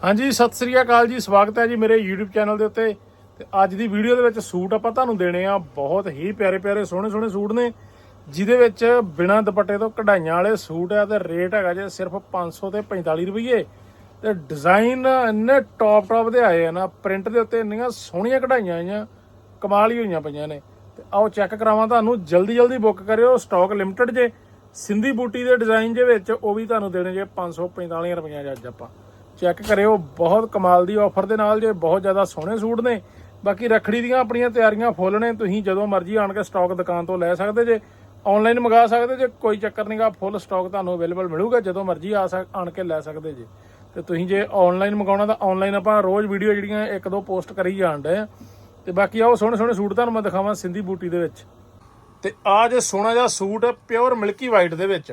ਹਾਂਜੀ, ਸਤਿ ਸ੍ਰੀ ਅਕਾਲ ਜੀ, ਸਵਾਗਤ ਹੈ ਜੀ ਮੇਰੇ YouTube ਚੈਨਲ ਦੇ ਉੱਤੇ। ਤੇ ਅੱਜ ਦੀ ਵੀਡੀਓ ਦੇ ਵਿੱਚ ਸੂਟ ਆਪਾਂ ਤੁਹਾਨੂੰ ਦੇਣੇ ਆ, ਬਹੁਤ ਹੀ ਪਿਆਰੇ ਪਿਆਰੇ, ਸੋਹਣੇ ਸੋਹਣੇ ਸੂਟ ਨੇ, ਜਿਹਦੇ ਵਿੱਚ ਬਿਨਾਂ ਦੁਪੱਟੇ ਤੋਂ ਕਢਾਈਆਂ ਵਾਲੇ ਸੂਟ ਆ ਤੇ ਰੇਟ ਹੈਗਾ ਜੇ ਸਿਰਫ 500 ਤੇ 45 ਰੁਪਏ ਤੇ ਡਿਜ਼ਾਈਨ ਇੰਨੇ ਟੌਪ ਟੌਪ ਦੇ ਆਏ ਆ ਨਾ ਪ੍ਰਿੰਟ ਦੇ ਉੱਤੇ ਇੰਨੀਆਂ ਸੋਹਣੀਆਂ ਕਢਾਈਆਂ ਆਈਆਂ, ਕਮਾਲ ਹੀ ਹੋਈਆਂ ਪਈਆਂ ਨੇ। ਤੇ ਆਓ ਚੈੱਕ ਕਰਾਵਾਂ ਤੁਹਾਨੂੰ, ਜਲਦੀ ਜਲਦੀ ਬੁੱਕ ਕਰਿਓ ਸਟਾਕ ਲਿਮਟਿਡ ਜੇ, ਸਿੰਧੀ ਬੂਟੀ ਦੇ ਡਿਜ਼ਾਈਨ ਦੇ ਵਿੱਚ, ਉਹ ਵੀ ਤੁਹਾਨੂੰ ਦੇਣੇ ਜੇ 545 ਰੁਪਈਆ ਅੱਜ ਆਪਾਂ। ਚੈੱਕ ਕਰਿਓ, ਬਹੁਤ ਕਮਾਲ ਦੀ ਆਫਰ ਦੇ ਨਾਲ ਜੇ ਬਹੁਤ ਜ਼ਿਆਦਾ ਸੋਹਣੇ ਸੂਟ ਨੇ। ਬਾਕੀ ਰਖੜੀ ਦੀਆਂ ਆਪਣੀਆਂ ਤਿਆਰੀਆਂ ਫੁੱਲ ਨੇ, ਤੁਸੀਂ ਜਦੋਂ ਮਰਜ਼ੀ ਆਣ ਕੇ ਸਟਾਕ ਦੁਕਾਨ ਤੋਂ ਲੈ ਸਕਦੇ ਜੇ। ਆਨਲਾਈਨ ਮੰਗਾ ਸਕਦੇ ਜੇ, ਕੋਈ ਚੱਕਰ ਨਹੀਂਗਾ ਫੁੱਲ ਸਟਾਕ ਤੁਹਾਨੂੰ ਅਵੇਲੇਬਲ ਮਿਲੂਗਾ, ਜਦੋਂ ਮਰਜ਼ੀ ਆ ਸਕ, ਆਣ ਕੇ ਲੈ ਸਕਦੇ ਜੇ। ਤੇ ਤੁਸੀਂ ਜੇ ਆਨਲਾਈਨ ਮੰਗਾਉਣਾ ਤਾਂ ਆਨਲਾਈਨ ਆਪਾਂ ਰੋਜ਼ ਵੀਡੀਓ ਜਿਹੜੀਆਂ ਇੱਕ ਦੋ ਪੋਸਟ ਕਰੀ ਜਾਣ ਡਏ ਆ। ਤੇ ਬਾਕੀ ਆਓ ਸੋਹਣੇ ਸੋਹਣੇ ਸੂਟ ਤੁਹਾਨੂੰ ਮੈਂ ਦਿਖਾਵਾਂ ਸਿੰਧੀ ਬੂਟੀ ਦੇ ਵਿੱਚ। ਤੇ ਆ ਜੇ ਸੋਹਣਾ ਜਿਹਾ ਸੂਟ ਪਿਓਰ ਮਿਲਕੀ ਵਾਈਟ ਦੇ ਵਿੱਚ।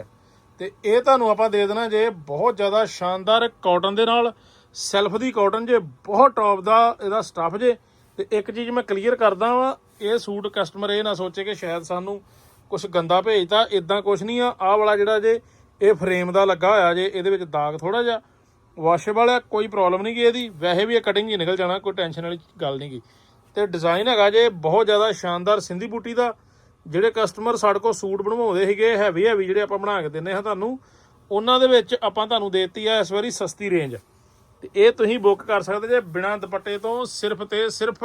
ਤੇ ਇਹ ਤੁਹਾਨੂੰ ਆਪਾਂ ਦੇ ਦੇਣਾ ਜੇ ਬਹੁਤ ਜ਼ਿਆਦਾ ਸ਼ਾਨਦਾਰ ਕਾਟਨ ਦੇ ਨਾਲ, ਸੈਲਫ ਦੀ ਕਾਟਨ ਜੇ, ਬਹੁਤ ਟੌਪ ਦਾ ਇਹਦਾ ਸਟੱਫ ਜੇ। ਤੇ ਇੱਕ ਚੀਜ਼ ਮੈਂ ਕਲੀਅਰ ਕਰਦਾ ਵਾਂ, ਇਹ ਸੂਟ ਕਸਟਮਰ ਇਹ ਨਾ ਸੋਚੇ ਕਿ ਸ਼ਾਇਦ ਸਾਨੂੰ ਕੁਝ ਗੰਦਾ ਭੇਜਤਾ ਇਦਾਂ ਕੁਝ ਨਹੀਂ ਆ। ਆਹ ਵਾਲਾ ਜਿਹੜਾ ਜੇ, ਇਹ ਫਰੇਮ ਦਾ ਲੱਗਾ ਹੋਇਆ ਜੇ, ਇਹਦੇ ਵਿੱਚ ਦਾਗ ਥੋੜਾ ਜਿਹਾ। ਵਾਸ਼ੇਬਲ ਹੈ ਕੋਈ ਪ੍ਰੋਬਲਮ ਨਹੀਂ ਗੀ ਇਹਦੀ। ਵੈਸੇ ਵੀ ਇਹ ਕਟਿੰਗ ਹੀ ਨਿਕਲ ਜਾਣਾ, ਕੋਈ ਟੈਨਸ਼ਨ ਵਾਲੀ ਗੱਲ ਨਹੀਂ ਗੀ। ਤੇ ਡਿਜ਼ਾਈਨ ਹੈਗਾ ਜੇ, ਬਹੁਤ ਜ਼ਿਆਦਾ ਸ਼ਾਨਦਾਰ ਸਿੰਧੀ ਬੂਟੀ ਦਾ ਜਿਹੜੇ ਕਸਟਮਰ ਸਾਡੇ ਕੋਲ ਸੂਟ ਬਣਵਾਉਂਦੇ ਸੀਗੇ ਹੈਵੀ ਹੈਵੀ ਜਿਹੜੇ ਆਪਾਂ ਬਣਾ ਕੇ ਦਿੰਨੇ ਹਾਂ ਤੁਹਾਨੂੰ, ਉਹਨਾਂ ਦੇ ਵਿੱਚ ਆਪਾਂ ਤੁਹਾਨੂੰ ਦੇਤੀ ਆ ਇਸ ਵਾਰੀ ਸਸਤੀ ਰੇਂਜ ਤੇ ਇਹ ਤੁਸੀਂ ਬੁੱਕ ਕਰ ਸਕਦੇ ਜੇ ਬਿਨਾਂ ਦੁਪੱਟੇ ਤੋਂ, ਸਿਰਫ ਤੇ ਸਿਰਫ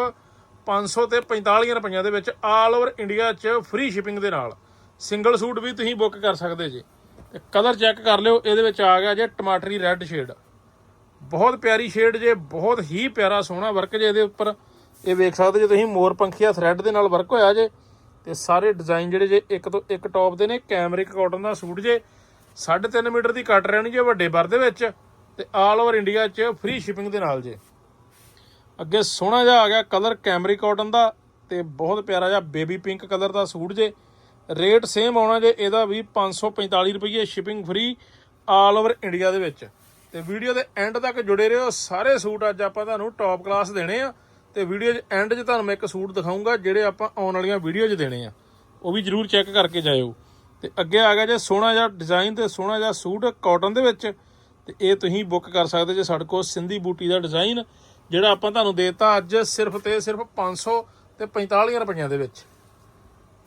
500 ਤੇ 45 ਰੁਪਈਆਂ ਦੇ ਵਿੱਚ ਆਲ ਓਵਰ ਇੰਡੀਆ 'ਚ ਫ੍ਰੀ ਸ਼ਿਪਿੰਗ ਦੇ ਨਾਲ। ਸਿੰਗਲ ਸੂਟ ਵੀ ਤੁਸੀਂ ਬੁੱਕ ਕਰ ਸਕਦੇ ਜੇ। ਤੇ ਕਲਰ ਚੈੱਕ ਕਰ ਲਿਓ, ਇਹਦੇ ਵਿੱਚ ਆ ਗਿਆ ਜੇ ਟਮਾਟਰੀ ਰੈੱਡ ਸ਼ੇਡ ਬਹੁਤ ਪਿਆਰੀ ਸ਼ੇਡ ਜੇ, ਬਹੁਤ ਹੀ ਪਿਆਰਾ ਸੋਹਣਾ ਵਰਕ ਜੇ ਇਹਦੇ ਉੱਪਰ। ਇਹ ਵੇਖ ਸਕਦੇ ਜੇ ਤੁਸੀਂ, ਮੋਰ ਪੰਖੀਆ ਥ੍ਰੈਡ ਦੇ ਨਾਲ ਵਰਕ ਹੋਇਆ ਜੇ। ਤੇ ਸਾਰੇ ਡਿਜ਼ਾਈਨ ਜਿਹੜੇ ਜੇ ਇੱਕ ਤੋਂ ਇੱਕ ਟੌਪ ਦੇ ਨੇ ਕੈਮਰਿਕ ਕਾਟਨ ਦਾ ਸੂਟ ਜੇ 3.5 ਮੀਟਰ ਦੀ ਕੱਟ ਰਹਿਣੀ ਜੇ ਵੱਡੇ ਬਰ ਦੇ ਵਿੱਚ, ਤੇ ਆਲ ਓਵਰ ਇੰਡੀਆ 'ਚ ਫ੍ਰੀ ਸ਼ਿਪਿੰਗ ਦੇ ਨਾਲ ਜੇ। ਅੱਗੇ ਸੋਹਣਾ ਜਿਹਾ ਆ ਗਿਆ ਕਲਰ ਕੈਮਰਿਕ ਕਾਟਨ ਦਾ, ਤੇ ਬਹੁਤ ਪਿਆਰਾ ਜਿਹਾ ਬੇਬੀ ਪਿੰਕ ਕਲਰ ਦਾ ਸੂਟ ਜੇ। ਰੇਟ ਸੇਮ ਆਉਣਾ ਜੇ, ਇਹਦਾ ਵੀ 545 ਰੁਪਏ shipping free all over India ਦੇ ਵਿੱਚ। ਤੇ ਵੀਡੀਓ ਦੇ ਐਂਡ ਤੱਕ ਜੁੜੇ ਰਹੋ, ਸਾਰੇ ਸੂਟ ਅੱਜ ਆਪਾਂ ਤੁਹਾਨੂੰ ਟੌਪ ਕਲਾਸ ਦੇਣੇ ਆ। ਤੇ ਵੀਡੀਓ ਦੇ ਐਂਡ 'ਚ ਤੁਹਾਨੂੰ ਮੈਂ ਇੱਕ ਸੂਟ ਦਿਖਾਉਂਗਾ ਜਿਹੜੇ ਆਪਾਂ ਆਉਣ ਵਾਲੀਆਂ ਵੀਡੀਓ 'ਚ ਦੇਣੇ ਆ। ਉਹ ਵੀ ਜਰੂਰ ਚੈੱਕ ਕਰਕੇ ਜਾਇਓ। ਤੇ ਅੱਗੇ ਆ ਗਿਆ ਜੇ ਸੋਹਣਾ ਜਿਹਾ ਡਿਜ਼ਾਈਨ ਤੇ ਸੋਹਣਾ ਜਿਹਾ ਸੂਟ ਕਾਟਨ ਦੇ ਵਿੱਚ, ਤੇ ਇਹ ਤੁਸੀਂ ਬੁੱਕ ਕਰ ਸਕਦੇ ਜੇ ਸਾਡੇ ਕੋਲ ਸਿੰਧੀ ਬੂਟੀ ਦਾ ਡਿਜ਼ਾਈਨ ਜਿਹੜਾ ਆਪਾਂ ਤੁਹਾਨੂੰ ਦੇਤਾ ਅੱਜ ਸਿਰਫ ਤੇ ਸਿਰਫ 500 ਤੇ 45 ਰੁਪਈਆਂ ਦੇ ਵਿੱਚ।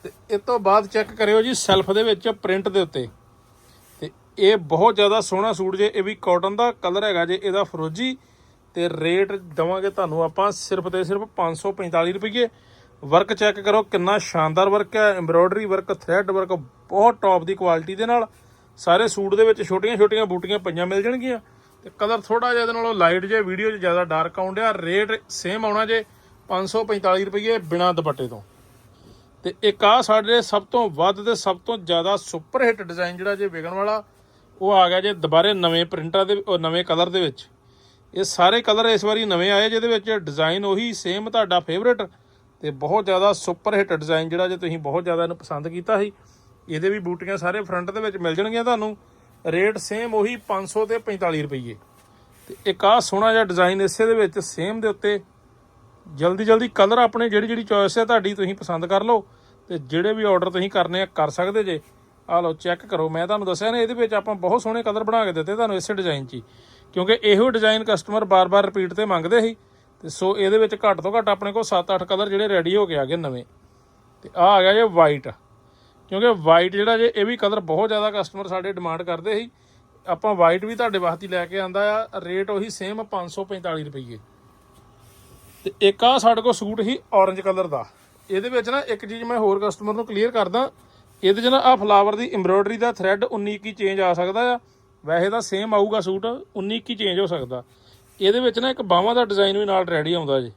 ਤੇ ਇਸ ਤੋਂ ਬਾਅਦ ਚੈੱਕ ਕਰਿਓ ਜੀ ਸੈਲਫ ਦੇ ਵਿੱਚ ਪ੍ਰਿੰਟ ਦੇ ਉੱਤੇ। ਤੇ ਇਹ ਬਹੁਤ ਜ਼ਿਆਦਾ ਸੋਹਣਾ ਸੂਟ ਜੇ, ਇਹ ਵੀ ਕਾਟਨ ਦਾ ਕਲਰ ਹੈਗਾ ਜੇ, ਇਹਦਾ ਫਰੋਜੀ ਤੇ ਰੇਟ ਦਵਾਂਗੇ ਤੁਹਾਨੂੰ ਆਪਾਂ ਸਿਰਫ ਤੇ ਸਿਰਫ 545 ਰੁਪਏ ਵਰਕ ਚੈੱਕ ਕਰੋ ਕਿੰਨਾ ਸ਼ਾਨਦਾਰ ਵਰਕ ਹੈ ਐਮਬ੍ਰੋਇਡਰੀ ਵਰਕ ਥ੍ਰੈਡ ਵਰਕ ਬਹੁਤ ਟੌਪ ਦੀ ਕੁਆਲਿਟੀ ਦੇ ਨਾਲ। ਸਾਰੇ ਸੂਟ ਦੇ ਵਿੱਚ ਛੋਟੀਆਂ-ਛੋਟੀਆਂ ਬੂਟੀਆਂ ਪਈਆਂ ਮਿਲ ਜਾਣਗੀਆਂ। ਤੇ ਕਲਰ ਥੋੜਾ ਜਿਹਾ ਇਹਦੇ ਨਾਲੋਂ ਲਾਈਟ ਜੇ ਵੀਡੀਓ 'ਚ ਜ਼ਿਆਦਾ ਡਾਰਕ ਆਉਣ ਡਿਆ ਰੇਟ ਸੇਮ ਆਉਣਾ ਜੇ 545 ਰੁਪਏ ਬਿਨਾ ਦੁਪੱਟੇ ਤੋਂ। ਤੇ ਇੱਕ ਆ ਸਾਡੇ ਸਭ ਤੋਂ ਵੱਧ ਤੇ ਸਭ ਤੋਂ ਜ਼ਿਆਦਾ ਸੁਪਰ ਹਿੱਟ ਡਿਜ਼ਾਈਨ ਜਿਹੜਾ ਜੇ ਵਿਕਣ ਵਾਲਾ, ਉਹ ਆ ਗਿਆ ਜੇ ਦੁਬਾਰੇ ਨਵੇਂ ਪ੍ਰਿੰਟਾਂ ਦੇ ਨਵੇਂ ਕਲਰ ਦੇ ਵਿੱਚ। ਇਹ ਸਾਰੇ ਕਲਰ ਇਸ ਵਾਰੀ ਨਵੇਂ ਆਏ, ਜਿਹਦੇ ਵਿੱਚ ਡਿਜ਼ਾਈਨ ਉਹੀ ਸੇਮ ਤੁਹਾਡਾ ਫੇਵਰੇਟ ਤੇ ਬਹੁਤ ਜ਼ਿਆਦਾ ਸੁਪਰ ਹਿੱਟ ਡਿਜ਼ਾਈਨ ਜਿਹੜਾ ਜੇ ਤੁਸੀਂ ਬਹੁਤ ਜ਼ਿਆਦਾ ਇਹਨੂੰ ਪਸੰਦ ਕੀਤਾ ਸੀ। ਇਹਦੇ ਵੀ ਬੂਟੀਆਂ ਸਾਰੇ ਫਰੰਟ ਦੇ ਵਿੱਚ ਮਿਲ ਜਾਣਗੀਆਂ ਤੁਹਾਨੂੰ। ਰੇਟ ਸੇਮ ਉਹੀ 500 ਤੇ 45 ਰੁਪਏ ਤੇ ਇੱਕ ਆ ਸੋਹਣਾ ਜਿਹਾ ਡਿਜ਼ਾਈਨ ਇਸੇ ਦੇ ਵਿੱਚ ਸੇਮ ਦੇ ਉੱਤੇ। ਜਲਦੀ ਜਲਦੀ ਕਲਰ ਆਪਣੇ ਜਿਹੜੀ ਜਿਹੜੀ ਚੋਇਸ ਹੈ ਤੁਹਾਡੀ ਤੁਸੀਂ ਪਸੰਦ ਕਰ ਲਓ ਤੇ ਜਿਹੜੇ ਵੀ ਆਰਡਰ ਤੁਸੀਂ ਕਰਨੇ ਆ ਕਰ ਸਕਦੇ ਜੇ। ਆ ਲਓ ਚੈੱਕ ਕਰੋ। ਮੈਂ ਤੁਹਾਨੂੰ ਦੱਸਿਆ ਨਾ, ਇਹਦੇ ਵਿੱਚ ਆਪਾਂ ਬਹੁਤ ਸੋਹਣੇ ਕਲਰ ਬਣਾ ਕੇ ਦਿੱਤੇ ਤੁਹਾਨੂੰ ਇਸੇ ਡਿਜ਼ਾਈਨ 'ਚ ਹੀ। ਕਿਉਂਕਿ ਇਹੋ ਡਿਜ਼ਾਈਨ ਕਸਟਮਰ ਬਾਰ-ਬਾਰ ਰਿਪੀਟ ਤੇ ਮੰਗਦੇ ਸੀ। ਤੇ ਸੋ ਇਹਦੇ ਵਿੱਚ ਘੱਟ ਤੋਂ ਘੱਟ ਆਪਣੇ ਕੋਲ 7-8 ਕਲਰ ਜਿਹੜੇ ਰੈਡੀ ਹੋ ਕੇ ਆ ਗਏ ਨਵੇਂ। ਤੇ ਆ ਆ ਗਿਆ ਜੇ ਵਾਈਟ ਕਿਉਂਕਿ ਵਾਈਟ ਜਿਹੜਾ ਜੇ ਇਹ ਵੀ ਕਲਰ ਬਹੁਤ ਜ਼ਿਆਦਾ ਕਸਟਮਰ ਸਾਡੇ ਡਿਮਾਂਡ ਕਰਦੇ ਸੀ। ਆਪਾਂ ਵਾਈਟ ਵੀ ਤੁਹਾਡੇ ਵਾਸਤੇ ਲੈ ਕੇ ਆਂਦਾ ਆ ਰੇਟ ਉਹੀ ਸੇਮ 545 ਰੁਪਏ ਤੇ ਇੱਕ ਆ ਸਾਡੇ ਕੋਲ ਸੂਟ ਹੀ ਔਰੰਜ ਕਲਰ ਦਾ। ਇਹਦੇ ਵਿੱਚ ਨਾ ਇੱਕ ਚੀਜ਼ ਮੈਂ ਹੋਰ ਕਸਟਮਰ ਨੂੰ ਕਲੀਅਰ ਕਰਦਾ। ਇਹਦੇ 'ਚ ਨਾ ਆ ਫਲਾਵਰ ਦੀ ਐਮਬ੍ਰੋਇਡਰੀ ਦਾ ਥ੍ਰੈਡ 19 21 ਚੇਂਜ ਆ ਸਕਦਾ ਆ। ਵੈਸੇ ਤਾਂ ਸੇਮ ਆਊਗਾ ਸੂਟ 19 21 ਚੇਂਜ ਹੋ ਸਕਦਾ। ਇਹਦੇ ਵਿੱਚ ਨਾ ਇੱਕ ਬਾਹਾਂ ਦਾ ਡਿਜ਼ਾਈਨ ਵੀ ਨਾਲ ਰੈਡੀ ਆਉਂਦਾ ਜੀ।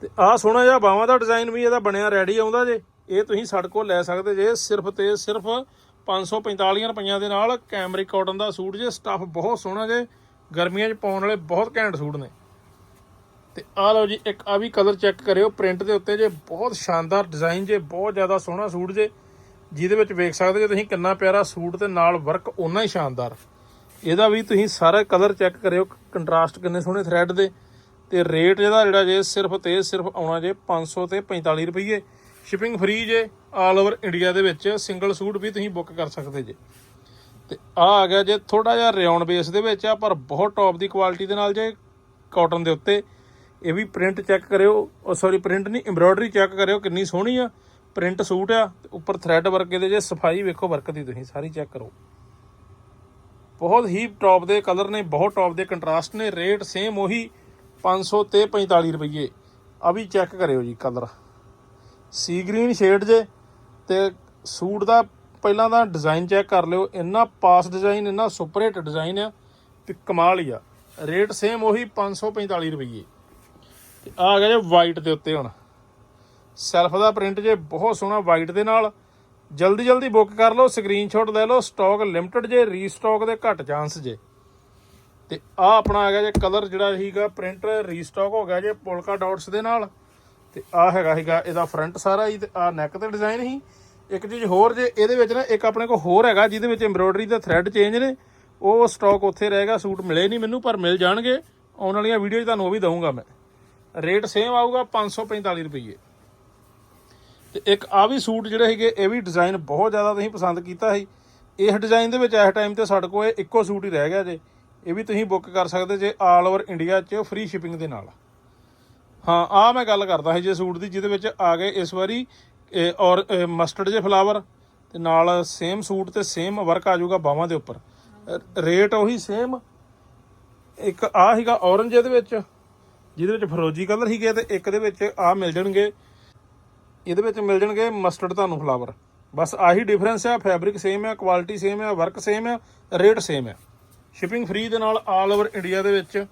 ਤੇ ਆਹ ਸੋਹਣਾ ਜਿਹਾ ਬਾਹਾਂ ਦਾ ਡਿਜ਼ਾਈਨ ਵੀ ਇਹਦਾ ਬਣਿਆ ਰੈਡੀ ਆਉਂਦਾ ਜੇ। ਇਹ ਤੁਸੀਂ ਸਾਡੇ ਕੋਲ ਲੈ ਸਕਦੇ ਜੇ, ਸਿਰਫ ਤੇ ਸਿਰਫ 545 ਰੁਪਈਆਂ ਦੇ ਨਾਲ ਕੈਮਰਿਕ ਕਾਟਨ ਦਾ ਸੂਟ ਜੇ। ਸਟੱਫ ਬਹੁਤ ਸੋਹਣਾ ਜੇ। ਗਰਮੀਆਂ 'ਚ ਪਾਉਣ ਵਾਲੇ ਬਹੁਤ ਘੈਂਟ ਸੂਟ ਨੇ। ਤੇ ਆਹ ਲਓ ਜੀ, ਇੱਕ ਆ ਵੀ ਕਲਰ ਚੈੱਕ ਕਰਿਓ। ਪ੍ਰਿੰਟ ਦੇ ਉੱਤੇ ਜੇ ਬਹੁਤ ਸ਼ਾਨਦਾਰ ਡਿਜ਼ਾਈਨ ਜੇ, ਬਹੁਤ ਜ਼ਿਆਦਾ ਸੋਹਣਾ ਸੂਟ ਜੇ। ਜਿਹਦੇ ਵਿੱਚ ਵੇਖ ਸਕਦੇ ਜੇ ਤੁਸੀਂ ਕਿੰਨਾ ਪਿਆਰਾ ਸੂਟ ਤੇ ਨਾਲ ਵਰਕ ਓਨਾ ਹੀ ਸ਼ਾਨਦਾਰ। ਇਹਦਾ ਵੀ ਤੁਸੀਂ ਸਾਰਾ ਕਲਰ ਚੈੱਕ ਕਰਿਓ ਕੰਟਰਾਸਟ ਕਿੰਨੇ ਸੋਹਣੇ ਥਰੈਡ ਦੇ। ਤੇ ਰੇਟ ਇਹਦਾ ਜਿਹੜਾ ਜੇ ਸਿਰਫ ਤੇ ਸਿਰਫ ਆਉਣਾ ਜੇ 500 ਤੇ 45 ਰੁਪਏ ਸ਼ਿਪਿੰਗ ਫ੍ਰੀ ਜੇ ਆਲ ਓਵਰ ਇੰਡੀਆ ਦੇ ਵਿੱਚ ਸਿੰਗਲ ਸੂਟ ਵੀ ਤੁਸੀਂ ਬੁੱਕ ਕਰ ਸਕਦੇ ਜੇ। ਤੇ ਆ ਆ ਗਿਆ ਜੇ ਥੋੜਾ ਜਿਹਾ ਰਿਓਨ ਬੇਸ ਦੇ ਵਿੱਚ ਆ, ਪਰ ਬਹੁਤ ਟੌਪ ਦੀ ਕੁਆਲਿਟੀ ਦੇ ਨਾਲ ਜੇ ਕਾਟਨ ਦੇ ਉੱਤੇ। ਇਹ ਵੀ ਪ੍ਰਿੰਟ ਚੈੱਕ ਕਰਿਓ। ਉਹ ਸੌਰੀ ਪ੍ਰਿੰਟ ਨਹੀਂ ਐਮਬ੍ਰੋਇਡਰੀ ਚੈੱਕ ਕਰਿਓ ਕਿੰਨੀ ਸੋਹਣੀ ਆ। ਪ੍ਰਿੰਟ ਸੂਟ ਆ, ਤੇ ਉੱਪਰ ਥ੍ਰੈਡ ਵਰਕ ਇਹਦੇ ਜੇ ਸਫ਼ਾਈ ਵੇਖੋ ਵਰਕ ਦੀ ਤੁਸੀਂ, ਸਾਰੀ ਚੈੱਕ ਕਰੋ। ਬਹੁਤ ਹੀ ਟੌਪ ਦੇ ਕਲਰ ਨੇ, ਬਹੁਤ ਟੌਪ ਦੇ ਕੰਟਰਾਸਟ ਨੇ ਰੇਟ ਸੇਮ ਉਹੀ 500 ਤੇ 45 ਰੁਪਏ ਆ ਵੀ ਚੈੱਕ ਕਰਿਓ ਜੀ ਕਲਰ ਸੀ ਗ੍ਰੀਨ ਸ਼ੇਡ ਜੇ ਤੇ ਸੂਟ ਦਾ ਪਹਿਲਾਂ ਤਾਂ ਡਿਜ਼ਾਈਨ ਚੈੱਕ ਕਰ ਲਿਓ, ਇੰਨਾ ਪਾਸ ਡਿਜ਼ਾਈਨ ਇੰਨਾ ਸੁਪਰ ਹਿੱਟ ਡਿਜ਼ਾਈਨ ਆ ਤੇ ਕਮਾਲ ਹੀ ਆ। ਰੇਟ ਸੇਮ ਉਹੀ 545 ਰੁਪਏ ਤੇ ਆ ਗਿਆ ਜੇ ਵਾਈਟ ਦੇ ਉੱਤੇ ਹੁਣ। ਸੈਲਫ ਦਾ ਪ੍ਰਿੰਟ ਜੇ, ਬਹੁਤ ਸੋਹਣਾ ਵਾਈਟ ਦੇ ਨਾਲ। ਜਲਦੀ ਜਲਦੀ ਬੁੱਕ ਕਰ ਲਓ ਸਕਰੀਨਸ਼ਾਟ ਲੈ ਲਓ ਸਟਾਕ ਲਿਮਟਿਡ ਜੇ ਰੀਸਟਾਕ ਦੇ ਘੱਟ ਚਾਂਸ ਜੇ। ਤੇ ਆ ਆਪਣਾ ਆ ਗਿਆ ਜੇ ਕਲਰ ਜਿਹੜਾ ਸੀਗਾ ਪ੍ਰਿੰਟ ਰੀਸਟਾਕ ਹੋ ਗਿਆ ਜੇ ਪੋਲਕਾ ਡਾਟਸ ਦੇ ਨਾਲ। ਤੇ ਆ ਹੈਗਾ ਸੀਗਾ ਇਹਦਾ ਫਰੰਟ ਸਾਰਾ ਹੀ ਤੇ ਆ ਨੈਕ ਤੇ ਡਿਜ਼ਾਈਨ ਹੀ ਇੱਕ ਚੀਜ਼ ਹੋਰ ਜੇ, ਇਹਦੇ ਵਿੱਚ ਨਾ ਇੱਕ ਆਪਣੇ ਕੋਲ ਹੋਰ ਹੈਗਾ ਜਿਹਦੇ ਵਿੱਚ ਐਮਬ੍ਰੋਇਡਰੀ ਦਾ ਥ੍ਰੈਡ ਚੇਂਜ ਨੇ। ਉਹ ਸਟਾਕ ਉੱਥੇ ਰਹੇਗਾ ਸੂਟ ਮਿਲੇ ਨਹੀਂ ਮੈਨੂੰ, ਪਰ ਮਿਲ ਜਾਣਗੇ। ਆਉਣ ਵਾਲੀਆਂ ਵੀਡੀਓ 'ਚ ਤੁਹਾਨੂੰ ਉਹ ਵੀ ਦਊਂਗਾ ਮੈਂ। ਰੇਟ ਸੇਮ ਆਊਗਾ 545 ਰੁਪਏ ਤੇ ਇੱਕ ਆ ਵੀ ਸੂਟ ਜਿਹੜੇ ਹੈਗੇ ਇਹ ਵੀ ਡਿਜ਼ਾਈਨ ਬਹੁਤ ਜ਼ਿਆਦਾ ਤੁਸੀਂ ਪਸੰਦ ਕੀਤਾ ਸੀ। ਇਸ ਡਿਜ਼ਾਈਨ ਦੇ ਵਿੱਚ ਇਸ ਟਾਈਮ ਤੇ ਸਾਡੇ ਕੋਲ ਇੱਕੋ ਸੂਟ ਹੀ ਰਹਿ ਗਿਆ ਜੇ। ਇਹ ਵੀ ਤੁਸੀਂ ਬੁੱਕ ਕਰ ਸਕਦੇ ਜੇ ਆਲ ਓਵਰ ਇੰਡੀਆ 'ਚ ਫ੍ਰੀ ਸ਼ਿਪਿੰਗ ਦੇ ਨਾਲ। ਹਾਂ ਆ ਮੈਂ ਗੱਲ ਕਰਦਾ ਸੀ ਜੇ ਸੂਟ ਦੀ, ਜਿਹਦੇ ਵਿੱਚ ਆ ਗਏ ਇਸ ਵਾਰੀ ਔਰ ਮਸਟਰਡ ਜੇ ਫਲਾਵਰ ਤੇ ਨਾਲ ਸੇਮ ਸੂਟ ਤੇ ਸੇਮ ਵਰਕ ਆ ਜਾਊਗਾ ਬਾਹਾਂ ਦੇ ਉੱਪਰ। ਰੇਟ ਉਹੀ ਸੇਮ ਇੱਕ ਆ ਸੀਗਾ ਔਰੰਜ ਇਹਦੇ ਵਿੱਚ, ਜਿਹਦੇ ਵਿੱਚ ਫਰੋਜੀ ਕਲਰ ਸੀਗੇ ਤੇ ਇੱਕ ਦੇ ਵਿੱਚ ਆ ਮਿਲ ਜਾਣਗੇ ਇਹਦੇ ਵਿੱਚ ਮਿਲ ਜਾਣਗੇ ਮਸਟਰਡ ਤੁਹਾਨੂੰ ਫਲਾਵਰ ਬਸ ਆਹੀ ਡਿਫਰੈਂਸ ਆ ਫੈਬਰਿਕ ਸੇਮ ਆ ਕੁਆਲਿਟੀ ਸੇਮ ਆ ਵਰਕ ਸੇਮ ਆ ਰੇਟ ਸੇਮ ਆ। ਸ਼ਿਪਿੰਗ ਫ੍ਰੀ ਦੇ ਨਾਲ ਆਲ ਓਵਰ ਇੰਡੀਆ ਦੇ ਵਿੱਚ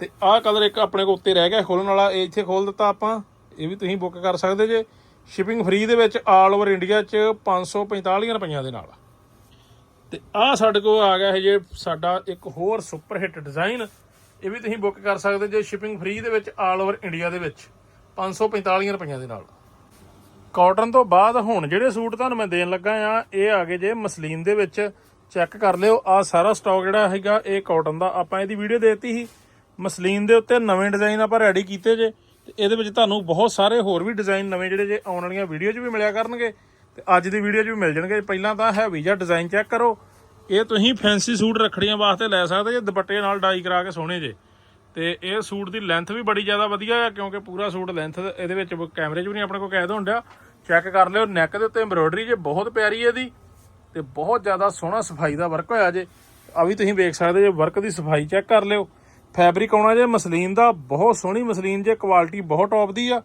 ਤੇ ਆਹ ਕਲਰ ਇੱਕ ਆਪਣੇ ਕੋਲ ਉੱਤੇ ਰਹਿ ਗਿਆ ਖੋਲਣ ਵਾਲਾ, ਇਹ ਇੱਥੇ ਖੋਲ ਦਿੱਤਾ ਆਪਾਂ। ਇਹ ਵੀ ਤੁਸੀਂ ਬੁੱਕ ਕਰ ਸਕਦੇ ਜੇ। ਸ਼ਿਪਿੰਗ ਫ੍ਰੀ ਦੇ ਵਿੱਚ ਆਲ ਓਵਰ ਇੰਡੀਆ 'ਚ 545 ਰੁਪਈਆਂ ਦੇ ਨਾਲ। ਤੇ ਆਹ ਸਾਡੇ ਕੋਲ ਆ ਗਿਆ ਹੈ ਜੇ ਸਾਡਾ ਇੱਕ ਹੋਰ ਸੁਪਰ ਹਿੱਟ ਡਿਜ਼ਾਈਨ ਇਹ ਵੀ ਤੁਸੀਂ ਬੁੱਕ ਕਰ ਸਕਦੇ ਜੇ ਸ਼ਿਪਿੰਗ ਫ੍ਰੀ ਦੇ ਵਿੱਚ ਆਲ ਓਵਰ ਇੰਡੀਆ ਦੇ ਵਿੱਚ। 545 ਰੁਪਈਆਂ ਦੇ ਨਾਲ। ਕਾਟਨ ਤੋਂ ਬਾਅਦ ਹੁਣ ਜਿਹੜੇ ਸੂਟ ਤੁਹਾਨੂੰ ਮੈਂ ਦੇਣ ਲੱਗਾ ਆ, ਇਹ ਆ ਗਏ ਜੇ ਮਸਲੀਨ ਦੇ ਵਿੱਚ। ਚੈੱਕ ਕਰ ਲਿਓ ਆ ਸਾਰਾ ਸਟਾਕ ਜਿਹੜਾ ਹੈਗਾ, ਇਹ ਕਾਟਨ ਦਾ। ਆਪਾਂ ਇਹਦੀ ਵੀਡੀਓ ਦੇਤੀ ਸੀ। ਮਸਲੀਨ ਦੇ ਉੱਤੇ ਨਵੇਂ ਡਿਜ਼ਾਈਨ ਆਪਾਂ ਰੈਡੀ ਕੀਤੇ ਜੇ। ਤੇ ਇਹਦੇ ਵਿੱਚ ਤੁਹਾਨੂੰ ਬਹੁਤ ਸਾਰੇ ਹੋਰ ਵੀ ਡਿਜ਼ਾਈਨ ਨਵੇਂ ਜਿਹੜੇ ਜੇ ਆਉਣ ਵਾਲੀਆਂ ਵੀਡੀਓ 'ਚ ਵੀ ਮਿਲਿਆ ਕਰਨਗੇ। ਤੇ ਅੱਜ ਦੀ ਵੀਡੀਓ 'ਚ ਵੀ ਮਿਲ ਜਾਣਗੇ। ਪਹਿਲਾਂ ਤਾਂ ਹੈਵੀ ਜਿਹਾ ਡਿਜ਼ਾਈਨ ਚੈੱਕ ਕਰੋ। ਇਹ ਤੁਸੀਂ ਫੈਂਸੀ ਸੂਟ ਰੱਖੜੀਆਂ ਵਾਸਤੇ ਲੈ ਸਕਦੇ ਜੇ, ਦੁਪੱਟੇ ਨਾਲ ਡਾਈ ਕਰਾ ਕੇ ਸੋਹਣੇ ਜੇ। ਤੇ ਇਹ ਸੂਟ ਦੀ ਲੈਂਥ ਵੀ ਬੜੀ ਜ਼ਿਆਦਾ ਵਧੀਆ ਆ, ਕਿਉਂਕਿ ਪੂਰਾ ਸੂਟ ਲੈਂਥ ਇਹਦੇ ਵਿੱਚ ਕੈਮਰੇ 'ਚ ਵੀ ਨਹੀਂ ਆਪਣੇ ਕੋਲ ਕੈਦ ਹੋਣ ਚੈੱਕ ਕਰ ਲਿਓ ਨੈਕ ਦੇ ਉੱਤੇ ਐਮਬ੍ਰੋਇਡਰੀ ਜੇ ਬਹੁਤ ਪਿਆਰੀ ਹੈ ਇਹਦੀ, ਤੇ ਬਹੁਤ ਜ਼ਿਆਦਾ ਸੋਹਣਾ ਸਫ਼ਾਈ ਦਾ ਵਰਕ ਹੋਇਆ ਜੇ। ਆ ਵੀ ਤੁਸੀਂ ਵੇਖ ਸਕਦੇ ਜੇ ਵਰਕ ਦੀ ਸਫ਼ਾਈ ਚੈੱਕ ਕਰ ਲਿਓ। ਫੈਬਰਿਕ ਆਉਣਾ ਜੇ ਮਸਲੀਨ ਦਾ, ਬਹੁਤ ਸੋਹਣੀ ਮਸਲੀਨ ਜੇ ਕੁਆਲਿਟੀ ਬਹੁਤ ਟੌਪ ਦੀ ਆ।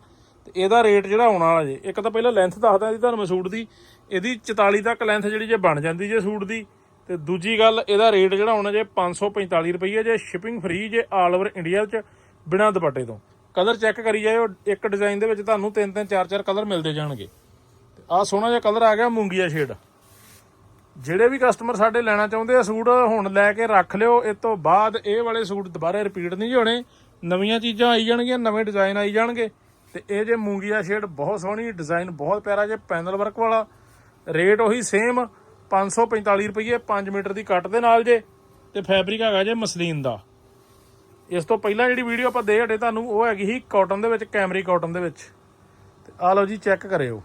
ਤੇ ਇਹਦਾ ਰੇਟ ਜਿਹੜਾ ਆਉਣ ਵਾਲਾ ਜੇ, ਇੱਕ ਤਾਂ ਪਹਿਲਾਂ ਲੈਂਥ ਦੱਸਦਾ ਇਹਦੀ ਤੁਹਾਨੂੰ ਮੈਂ ਸੂਟ ਦੀ। ਇਹਦੀ 44 ਤੱਕ ਲੈਂਥ ਜਿਹੜੀ ਜੇ ਬਣ ਜਾਂਦੀ ਜੇ ਸੂਟ ਦੀ। ਤੇ ਦੂਜੀ ਗੱਲ, ਇਹਦਾ ਰੇਟ ਜਿਹੜਾ ਹੋਣਾ ਜੇ 545 ਰੁਪਏ ਜੇ ਸ਼ਿਪਿੰਗ ਫ੍ਰੀ ਜੇ ਆਲ ਓਵਰ ਇੰਡੀਆ 'ਚ ਬਿਨਾਂ ਦੁਪੱਟੇ ਤੋਂ। ਕਲਰ ਚੈੱਕ ਕਰੀ ਜਾਇਓ, ਇੱਕ ਡਿਜ਼ਾਈਨ ਦੇ ਵਿੱਚ ਤੁਹਾਨੂੰ ਤਿੰਨ ਤਿੰਨ ਚਾਰ ਚਾਰ ਕਲਰ ਮਿਲਦੇ ਜਾਣਗੇ। ਤੇ ਆਹ ਸੋਹਣਾ ਜਿਹਾ ਕਲਰ ਆ ਗਿਆ ਮੂੰਗੀਆ ਸ਼ੇਡ ਜਿਹੜੇ ਵੀ ਕਸਟਮਰ ਸਾਡੇ ਲੈਣਾ ਚਾਹੁੰਦੇ ਆ ਸੂਟ, ਹੁਣ ਲੈ ਕੇ ਰੱਖ ਲਿਓ ਇਸ ਤੋਂ ਬਾਅਦ ਇਹ ਵਾਲੇ ਸੂਟ ਦੁਬਾਰਾ ਰਿਪੀਟ ਨਹੀਂ ਹੋਣੇ। ਨਵੀਆਂ ਚੀਜ਼ਾਂ ਆਈ ਜਾਣਗੀਆਂ, ਨਵੇਂ ਡਿਜ਼ਾਈਨ ਆਈ ਜਾਣਗੇ। ਤੇ ਇਹ ਜੇ ਮੂੰਗੀਆ ਸ਼ੇਡ ਬਹੁਤ ਸੋਹਣੀ ਡਿਜ਼ਾਈਨ ਬਹੁਤ ਪਿਆਰਾ ਜੇ ਪੈਨਲ ਵਰਕ ਵਾਲਾ ਰੇਟ ਉਹੀ ਸੇਮ 545 ਰੁਪਏ 5 ਮੀਟਰ ਦੀ ਕੱਟ ਦੇ ਨਾਲ ਜੇ, ਤੇ ਫੈਬਰਿਕ ਹੈਗਾ ਜੇ ਮਸਲੀਨ ਦਾ। ਇਸ ਤੋਂ ਪਹਿਲਾਂ ਜਿਹੜੀ ਵੀਡੀਓ ਆਪਾਂ ਦੇ ਹਟੇ ਤੁਹਾਨੂੰ, ਉਹ ਹੈਗੀ ਸੀ ਕਾਟਨ ਦੇ ਵਿੱਚ, ਕੈਮਰੀ ਕਾਟਨ ਦੇ ਵਿੱਚ। ਤੇ ਆ ਲਓ ਜੀ, ਚੈੱਕ ਕਰਿਓ।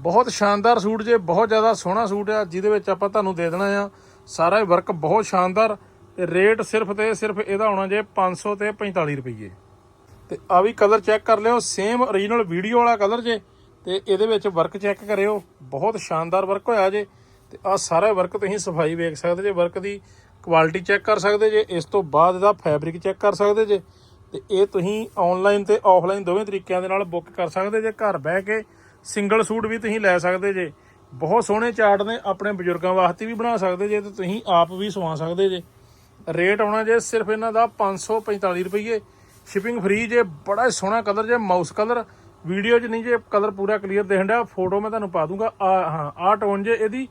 ਬਹੁਤ ਸ਼ਾਨਦਾਰ ਸੂਟ ਜੇ, ਬਹੁਤ ਜ਼ਿਆਦਾ ਸੋਹਣਾ ਸੂਟ ਆ, ਜਿਹਦੇ ਵਿੱਚ ਆਪਾਂ ਤੁਹਾਨੂੰ ਦੇ ਦੇਣਾ ਆ। ਸਾਰਾ ਹੀ ਵਰਕ ਬਹੁਤ ਸ਼ਾਨਦਾਰ, ਤੇ ਰੇਟ ਸਿਰਫ ਤੇ ਸਿਰਫ ਇਹਦਾ ਹੋਣਾ ਜੇ 500 ਤੇ 45 ਰੁਪਏ ਤੇ ਆ ਵੀ ਕਲਰ ਚੈੱਕ ਕਰ ਲਿਓ ਸੇਮ origignal ਵੀਡੀਓ ਵਾਲਾ ਕਲਰ ਜੇ। ਤੇ ਇਹਦੇ ਵਿੱਚ ਵਰਕ ਚੈੱਕ ਕਰਿਓ। ਬਹੁਤ ਸ਼ਾਨਦਾਰ ਵਰਕ ਹੋਇਆ ਜੇ। ਤੇ ਆ ਸਾਰਾ ਵਰਕ ਤੁਸੀਂ ਸਫ਼ਾਈ ਵੇਖ ਸਕਦੇ ਜੇ ਵਰਕ ਦੀ ਕੁਆਲਿਟੀ ਚੈੱਕ ਕਰ ਸਕਦੇ ਜੇ, ਇਸ ਤੋਂ ਬਾਅਦ ਇਹਦਾ ਫੈਬਰਿਕ ਚੈੱਕ ਕਰ ਸਕਦੇ ਜੇ। ਤੇ ਇਹ ਤੁਸੀਂ ਆਨਲਾਈਨ ਤੇ ਆਫਲਾਈਨ ਦੋਵੇਂ ਤਰੀਕਿਆਂ ਦੇ ਨਾਲ ਬੁੱਕ ਕਰ ਸਕਦੇ ਜੇ, ਘਰ ਬਹਿ ਕੇ ਸਿੰਗਲ ਸੂਟ ਵੀ ਤੁਸੀਂ ਲੈ ਸਕਦੇ ਜੇ। ਬਹੁਤ ਸੋਹਣੇ ਚਾਰਟ ਨੇ, ਆਪਣੇ ਬਜ਼ੁਰਗਾਂ ਵਾਸਤੇ ਵੀ ਬਣਾ ਸਕਦੇ ਜੇ ਤੇ ਤੁਸੀਂ ਆਪ ਵੀ ਸਵਾ ਸਕਦੇ ਜੇ। ਰੇਟ ਆਉਣਾ ਜੇ ਸਿਰਫ ਇਹਨਾਂ ਦਾ 545 ਰੁਪਏ ਸ਼ਿਪਿੰਗ ਫ੍ਰੀ ਜੇ, ਬੜਾ ਸੋਹਣਾ ਕਲਰ ਜੇ ਮਾਊਸ ਕਲਰ ਵੀਡੀਓ 'ਚ ਨਹੀਂ ਜੇ ਕਲਰ ਪੂਰਾ ਕਲੀਅਰ ਦੇਖਣ ਡਿਆ ਫੋਟੋ ਮੈਂ ਤੁਹਾਨੂੰ ਪਾ ਦੂੰਗਾ। ਆ, ਹਾਂ, ਆ ਟੋਨ ਜੇ ਇਹਦੀ,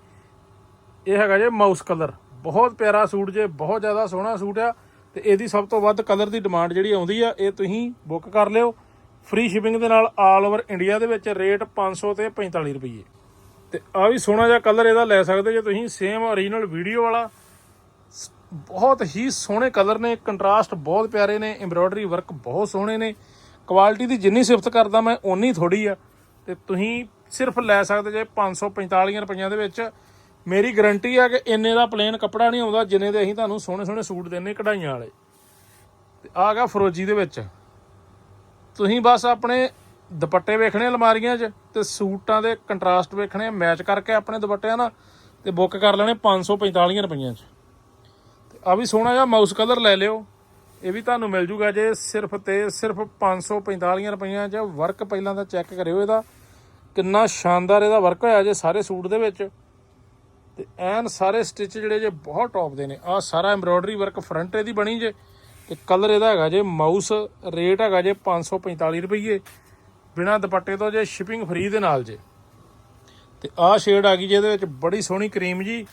ਇਹ ਹੈਗਾ ਜੇ ਮਾਊਸ ਕਲਰ ਬਹੁਤ ਪਿਆਰਾ ਸੂਟ ਜੇ, ਬਹੁਤ ਜ਼ਿਆਦਾ ਸੋਹਣਾ ਸੂਟ ਆ ਤੇ ਇਹਦੀ ਸਭ ਤੋਂ ਵੱਧ ਕਲਰ ਦੀ ਡਿਮਾਂਡ ਜਿਹੜੀ ਆਉਂਦੀ ਆ, ਇਹ ਤੁਸੀਂ ਬੁੱਕ ਕਰ ਲਿਓ। ਫ੍ਰੀ ਸ਼ਿਪਿੰਗ ਦੇ ਨਾਲ ਆਲ ਓਵਰ ਇੰਡੀਆ ਦੇ ਵਿੱਚ ਰੇਟ 500 ਤੇ 45 ਰੁਪਏ ਤੇ ਆ ਵੀ ਸੋਹਣਾ ਜਿਹਾ ਕਲਰ ਇਹਦਾ ਲੈ ਸਕਦੇ ਜੇ ਤੁਸੀਂ ਸੇਮ origignal ਵੀਡੀਓ ਵਾਲਾ। ਸ- ਬਹੁਤ ਹੀ ਸੋਹਣੇ ਕਲਰ ਨੇ ਕੰਟਰਾਸਟ ਬਹੁਤ ਪਿਆਰੇ ਨੇ ਐਮਬ੍ਰੋਇਡਰੀ ਵਰਕ ਬਹੁਤ ਸੋਹਣੇ ਨੇ। ਕੁਆਲਿਟੀ ਦੀ ਜਿੰਨੀ ਸਿਫਤ ਕਰਦਾ ਮੈਂ, ਓਨੀ ਥੋੜੀ ਆ। ਤੇ ਤੁਸੀਂ ਸਿਰਫ ਲੈ ਸਕਦੇ ਜੇ 545 ਰੁਪਈਆਂ ਦੇ ਵਿੱਚ। ਮੇਰੀ ਗਾਰੰਟੀ ਆ ਕਿ ਇੰਨੇ ਦਾ ਪਲੇਨ ਕੱਪੜਾ ਨਹੀਂ ਆਉਂਦਾ, ਜਿੰਨੇ ਦੇ ਅਸੀਂ ਤੁਹਾਨੂੰ ਸੋਹਣੇ ਸੋਹਣੇ ਸੂਟ ਦਿੰਨੇ ਕਢਾਈਆਂ ਵਾਲੇ। ਤੇ ਆ ਗਿਆ ਫਰੋਜੀ ਦੇ ਵਿੱਚ। ਤੁਸੀਂ ਬਸ ਆਪਣੇ ਦੁਪੱਟੇ ਵੇਖਣੇ ਅਲਮਾਰੀਆਂ 'ਚ ਤੇ ਸੂਟਾਂ ਦੇ ਕੰਟਰਾਸਟ ਵੇਖਣੇ ਮੈਚ ਕਰਕੇ ਆਪਣੇ ਦੁਪੱਟਿਆਂ ਨਾਲ ਤੇ ਬੁੱਕ ਕਰ ਲੈਣੇ 545 ਰੁਪਈਆਂ 'ਚ। ਤੇ ਆ ਵੀ ਸੋਹਣਾ ਜਿਹਾ ਮਾਊਸ ਕਲਰ ਲੈ ਲਿਓ। ਇਹ ਵੀ ਤੁਹਾਨੂੰ ਮਿਲ ਜੂਗਾ ਜੇ ਸਿਰਫ ਤੇ ਸਿਰਫ 545 ਰੁਪਈਆਂ 'ਚ ਵਰਕ ਪਹਿਲਾਂ ਤਾਂ ਚੈੱਕ ਕਰਿਓ ਇਹਦਾ। ਕਿੰਨਾ ਸ਼ਾਨਦਾਰ ਇਹਦਾ ਵਰਕ ਹੋਇਆ ਜੇ ਸਾਰੇ ਸੂਟ ਦੇ ਵਿੱਚ। ਤੇ ਐਨ ਸਾਰੇ ਸਟਿਚ ਜਿਹੜੇ ਜੇ ਬਹੁਤ ਟੌਪ ਦੇ ਨੇ। ਆ ਸਾਰਾ ਐਮਬ੍ਰੋਇਡਰੀ ਵਰਕ ਫਰੰਟ ਇਹਦੀ ਬਣੀ ਜੇ। ਤੇ ਕਲਰ ਇਹਦਾ ਹੈਗਾ ਜੇ ਮਾਊਸ ਰੇਟ ਹੈਗਾ ਜੇ 545 ਰੁਪਏ ਬਿਨਾ ਦੁਪੱਟੇ ਤੋਂ ਜੇ ਸ਼ਿਪਿੰਗ ਫ੍ਰੀ ਦੇ ਨਾਲ ਜੇ। ਤੇ ਆਹ ਸ਼ੇਡ ਆ ਗਈ ਜਿਹਦੇ ਵਿੱਚ ਬੜੀ ਸੋਹਣੀ ਕਰੀਮ ਜੀ।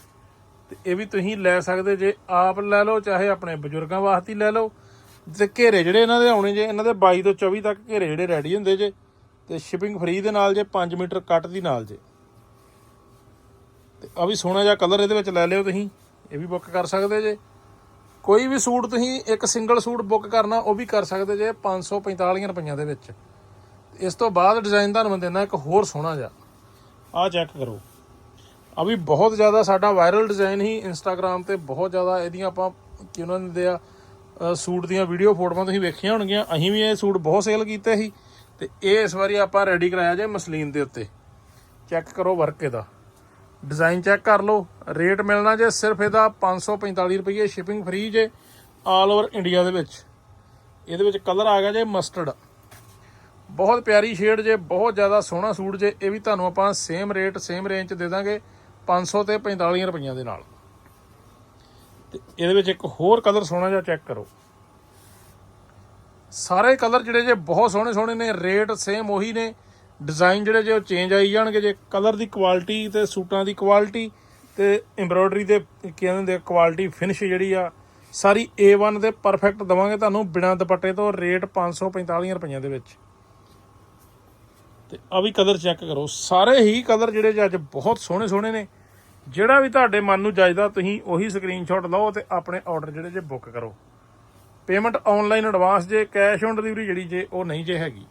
ਤੇ ਇਹ ਵੀ ਤੁਸੀਂ ਲੈ ਸਕਦੇ ਜੇ ਆਪ ਲੈ ਲਓ, ਚਾਹੇ ਆਪਣੇ ਬਜ਼ੁਰਗਾਂ ਵਾਸਤੇ ਲੈ ਲਓ। ਤੇ ਘੇਰੇ ਜਿਹੜੇ ਇਹਨਾਂ ਦੇ ਆਉਣੇ ਜੇ, ਇਹਨਾਂ ਦੇ 22 ਤੋਂ 24 ਤੱਕ ਘੇਰੇ ਜਿਹੜੇ ਰੈਡੀ ਹੁੰਦੇ ਜੇ, ਤੇ ਸ਼ਿਪਿੰਗ ਫ੍ਰੀ ਦੇ ਨਾਲ ਜੇ 5 ਮੀਟਰ ਕੱਟ ਦੀ ਨਾਲ ਜੇ। ਤੇ ਆ ਵੀ ਸੋਹਣਾ ਜਿਹਾ ਕਲਰ ਇਹਦੇ ਵਿੱਚ ਲੈ ਲਿਓ ਤੁਸੀਂ, ਇਹ ਵੀ ਬੁੱਕ ਕਰ ਸਕਦੇ ਜੇ। ਕੋਈ ਵੀ ਸੂਟ ਤੁਸੀਂ ਇੱਕ ਸਿੰਗਲ ਸੂਟ ਬੁੱਕ ਕਰਨਾ, ਉਹ ਵੀ ਕਰ ਸਕਦੇ ਜੇ 545 ਰੁਪਈਆਂ ਦੇ ਵਿੱਚ। ਇਸ ਤੋਂ ਬਾਅਦ ਡਿਜ਼ਾਈਨ ਤੁਹਾਨੂੰ ਮੈਂ ਦਿੰਦਾ ਇੱਕ ਹੋਰ ਸੋਹਣਾ ਜਿਹਾ। ਆਹ ਚੈੱਕ ਕਰੋ। ਆ ਵੀ ਬਹੁਤ ਜ਼ਿਆਦਾ ਸਾਡਾ ਵਾਇਰਲ ਡਿਜ਼ਾਈਨ ਹੀ ਇੰਸਟਾਗ੍ਰam ਤੇ ਬਹੁਤ ਜ਼ਿਆਦਾ ਇਹਦੀਆਂ ਆਪਾਂ ਕਿ ਉਹਨਾਂ ਨੇ ਆ ਸੂਟ ਦੀਆਂ ਵੀਡੀਓ ਫੋਟੋਆਂ ਤੁਸੀਂ ਵੇਖੀਆਂ ਹੋਣਗੀਆਂ ਅਸੀਂ ਵੀ ਇਹ ਸੂਟ ਬਹੁਤ ਸੇਲ ਕੀਤੇ ਸੀ ਤੇ ਇਹ ਇਸ ਵਾਰੀ ਆਪਾਂ ਰੈਡੀ ਕਰਾਇਆ ਜੇ ਮਸਲੀਨ ਦੇ ਉੱਤੇ। ਚੈੱਕ ਕਰੋ ਵਰਕ ਇਹਦਾ। ਡਿਜ਼ਾਈਨ ਚੈੱਕ ਕਰ ਲਓ ਰੇਟ ਮਿਲਣਾ ਜੇ ਸਿਰਫ ਇਹਦਾ 545 ਰੁਪਏ ਸ਼ਿਪਿੰਗ ਫ੍ਰੀ ਜੇ ਆਲ ਓਵਰ ਇੰਡੀਆ ਦੇ ਵਿੱਚ। ਇਹਦੇ ਵਿੱਚ ਕਲਰ ਆ ਗਿਆ ਜੇ ਮਸਟਰਡ ਬਹੁਤ ਪਿਆਰੀ ਸ਼ੇਡ ਜੇ, ਬਹੁਤ ਜ਼ਿਆਦਾ ਸੋਹਣਾ ਸੂਟ ਜੇ, ਇਹ ਵੀ ਤੁਹਾਨੂੰ ਆਪਾਂ ਸੇਮ ਰੇਟ ਸੇਮ ਰੇਂਜ 'ਚ ਦੇ ਦਾਂਗੇ। 500 ਤੇ 45 ਰੁਪਈਆਂ ਦੇ ਨਾਲ। ਤੇ ਇਹਦੇ ਵਿੱਚ ਇੱਕ ਹੋਰ ਕਲਰ ਸੋਹਣਾ ਜਿਹਾ ਚੈੱਕ ਕਰੋ। ਸਾਰੇ ਕਲਰ ਜਿਹੜੇ ਜੇ ਬਹੁਤ ਸੋਹਣੇ ਸੋਹਣੇ ਨੇ, ਰੇਟ ਸੇਮ ਉਹੀ ਨੇ। ਡਿਜ਼ਾਈਨ ਜਿਹੜੇ ਜੇ ਉਹ ਚੇਂਜ ਆਈ ਜਾਣਗੇ ਜੇ। ਕਲਰ ਦੀ ਕੁਆਲਿਟੀ ਤੇ ਸੂਟਾਂ ਦੀ ਕੁਆਲਿਟੀ ਤੇ ਐਮਬ੍ਰੋਇਡਰੀ ਦੇ ਕੀ ਕਹਿੰਦੇ ਨੇ ਕੁਆਲਿਟੀ ਫਿਨਿਸ਼ ਜਿਹੜੀ ਆ, ਸਾਰੀ A1 ਦੇ ਪਰਫੈਕਟ ਦਵਾਂਗੇ ਤੁਹਾਨੂੰ ਬਿਨਾਂ ਦੁਪੱਟੇ ਤੋਂ ਰੇਟ 545 ਰੁਪਈਆਂ ਦੇ ਵਿੱਚ। ਤੇ ਆ ਵੀ ਕਲਰ ਚੈੱਕ ਕਰੋ। ਸਾਰੇ ਹੀ ਕਲਰ ਜਿਹੜੇ ਜੇ ਅੱਜ ਬਹੁਤ ਸੋਹਣੇ ਸੋਹਣੇ ਨੇ। ਜਿਹੜਾ ਵੀ ਤੁਹਾਡੇ ਮਨ ਨੂੰ ਜੱਜਦਾ, ਤੁਸੀਂ ਉਹੀ ਸਕਰੀਨਸ਼ਾਟ ਲਓ ਤੇ ਆਪਣੇ ਆਰਡਰ ਜਿਹੜੇ ਜੇ ਬੁੱਕ ਕਰੋ। ਪੇਮੈਂਟ ਆਨਲਾਈਨ ਐਡਵਾਂਸ ਜੇ ਕੈਸ਼ ਔਨ ਡਿਲੀਵਰੀ ਜਿਹੜੀ ਜੇ, ਉਹ ਨਹੀਂ ਜੇ ਹੈਗੀ।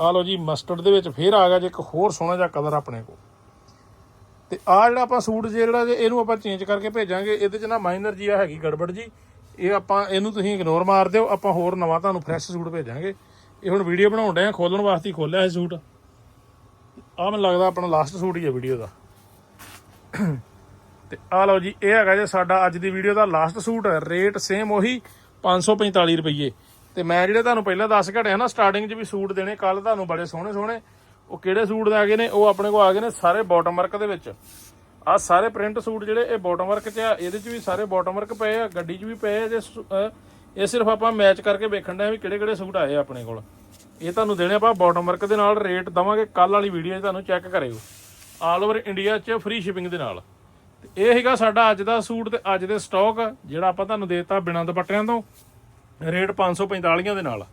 ਆ ਲਓ ਜੀ ਮਸਟਰਡ ਦੇ ਵਿੱਚ ਫੇਰ ਆ ਗਿਆ ਜੇ ਇੱਕ ਹੋਰ ਸੋਹਣਾ ਜਿਹਾ ਕਲਰ ਆਪਣੇ ਕੋਲ। ਤੇ ਆ ਜਿਹੜਾ ਆਪਾਂ ਸੂਟ ਜੇ ਜਿਹੜਾ ਜੇ, ਇਹਨੂੰ ਆਪਾਂ ਚੇਂਜ ਕਰਕੇ ਭੇਜਾਂਗੇ, ਇਹਦੇ ਚ ਨਾ ਮਾਈਨਰ ਜੀ ਆ ਹੈਗੀ ਗੜਬੜ ਜੀ। ਇਹ ਆਪਾਂ, ਇਹਨੂੰ ਤੁਸੀਂ ਇਗਨੋਰ ਮਾਰ ਦਿਓ, ਆਪਾਂ ਹੋਰ ਨਵਾਂ ਤੁਹਾਨੂੰ ਫਰੈਸ਼ ਸੂਟ ਭੇਜਾਂਗੇ। ਇਹ ਹੁਣ ਵੀਡੀਓ ਬਣਾਉਣ ਡਏ ਆ, ਖੋਲਣ ਵਾਸਤੇ ਹੀ ਖੋਲਿਆ ਇਹ ਸੂਟ। ਆ ਮੈਨੂੰ ਲੱਗਦਾ ਆਪਣਾ ਲਾਸਟ ਸੂਟ ਹੀ ਹੈ ਵੀਡੀਓ ਦਾ। ਤੇ ਆ ਲਓ ਜੀ, ਇਹ ਹੈਗਾ ਜੇ ਸਾਡਾ ਅੱਜ ਦੀ ਵੀਡੀਓ ਦਾ ਲਾਸਟ ਸੂਟ ਰੇਟ ਸੇਮ ਉਹੀ 545 ਰੁਪਏ ਤੇ ਮੈਂ ਜਿਹੜੇ ਤੁਹਾਨੂੰ ਪਹਿਲਾਂ ਦੱਸ ਘਟਿਆ ਨਾ ਸਟਾਰਟਿੰਗ 'ਚ ਵੀ ਸੂਟ ਦੇਣੇ ਕੱਲ ਤੁਹਾਨੂੰ ਬੜੇ ਸੋਹਣੇ ਸੋਹਣੇ। ਉਹ ਕਿਹੜੇ ਸੂਟ ਦੇ ਆ ਗਏ ਨੇ, ਉਹ ਆਪਣੇ ਕੋਲ ਆ ਗਏ ਨੇ ਸਾਰੇ ਬਾਟਮ ਵਰਕ ਦੇ ਵਿੱਚ। ਆ ਸਾਰੇ ਪ੍ਰਿੰਟ ਸੂਟ ਜਿਹੜੇ, ਇਹ ਬਾਟਮ ਵਰਕ 'ਚ ਆ, ਇਹਦੇ 'ਚ ਵੀ ਸਾਰੇ ਬਾਟਮ ਵਰਕ ਪਏ ਆ, ਗੱਡੀ 'ਚ ਵੀ ਪਏ ਆ, ਜੇ ਇਹ ਸਿਰਫ ਆਪਾਂ ਮੈਚ ਕਰਕੇ ਵੇਖਣ ਦੇ ਵੀ ਕਿਹੜੇ ਕਿਹੜੇ ਸੂਟ ਆਏ ਆ ਆਪਣੇ ਕੋਲ। ਇਹ ਤੁਹਾਨੂੰ ਦੇਣੇ ਆਪਾਂ ਬਾਟਮ ਵਰਕ ਦੇ ਨਾਲ ਰੇਟ ਦਵਾਂਗੇ ਕੱਲ ਵਾਲੀ ਵੀਡੀਓ 'ਚ ਤੁਹਾਨੂੰ ਚੈੱਕ ਕਰਿਓ। ਆਲ ਓਵਰ ਇੰਡੀਆ 'ਚ ਫ੍ਰੀ ਸ਼ਿਪਿੰਗ ਦੇ ਨਾਲ। ਤੇ ਇਹ ਹੈਗਾ ਸਾਡਾ ਅੱਜ ਦਾ ਸੂਟ ਤੇ ਅੱਜ ਦੇ ਸਟਾਕ, ਜਿਹੜਾ ਆਪਾਂ ਤੁਹਾਨੂੰ ਦੇਤਾ ਬਿਨਾਂ ਦੁਪੱਟਿਆਂ ਤੋਂ, ਰੇਟ 545 ਦੇ ਨਾਲ।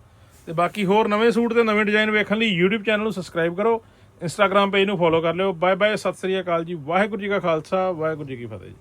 ਤੇ ਬਾਕੀ ਹੋਰ ਨਵੇਂ ਸੂਟ ਤੇ ਨਵੇਂ ਡਿਜ਼ਾਈਨ ਵੇਖਣ ਲਈ YouTube ਚੈਨਲ ਨੂੰ ਸਬਸਕ੍ਰਾਈਬ ਕਰੋ, Instagram ਪੇਜ ਨੂੰ ਫੋਲੋ ਕਰ ਲਿਓ। ਬਾਏ ਬਾਏ ਸਤਿ ਸ੍ਰੀ ਅਕਾਲ ਜੀ, ਵਾਹਿਗੁਰੂ ਜੀ ਕਾ ਖਾਲਸਾ, ਵਾਹਿਗੁਰੂ ਜੀ ਕੀ ਫਤਿਹ ਜੀ।